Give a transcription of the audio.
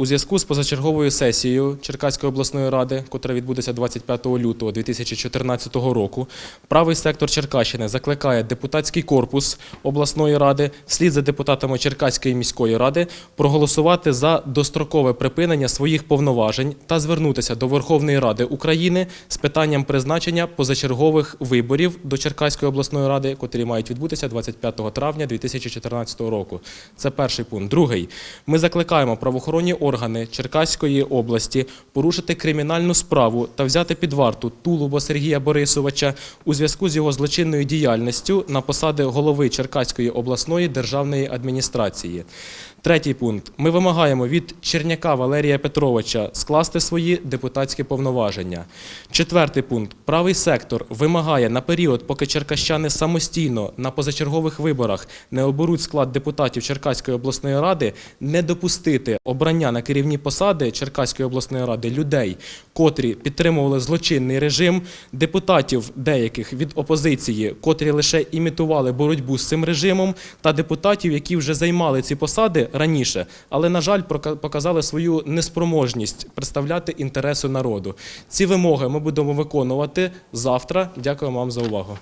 У зв'язку з позачерговою сесією Черкаської обласної ради, котра відбудеться 25 лютого 2014 року, правий сектор Черкащини закликає депутатський корпус обласної ради вслід за депутатами Черкаської міської ради проголосувати за дострокове припинення своїх повноважень та звернутися до Верховної Ради України з питанням призначення позачергових виборів до Черкаської обласної ради, котрі мають відбутися 25 травня 2014 року. Це перший пункт. Другий. Ми закликаємо правоохоронні органи Черкаської області порушити кримінальну справу та взяти під варту Тулуба Сергія Борисовича у зв'язку з його злочинною діяльністю на посади голови Черкаської обласної державної адміністрації. Третій пункт. Ми вимагаємо від Черняка Валерія Петровича скласти свої депутатські повноваження. Четвертий пункт. Правий сектор вимагає на період, поки черкащани самостійно на позачергових виборах не оберуть склад депутатів Черкаської обласної ради, не допустити обрання на керівні посади Черкаської обласної ради людей, котрі підтримували злочинний режим, депутатів деяких від опозиції, котрі лише імітували боротьбу з цим режимом, та депутатів, які вже займали ці посади раніше, але на жаль, показали свою неспроможність представляти інтереси народу. Ці вимоги ми будемо виконувати завтра. Дякую вам за увагу.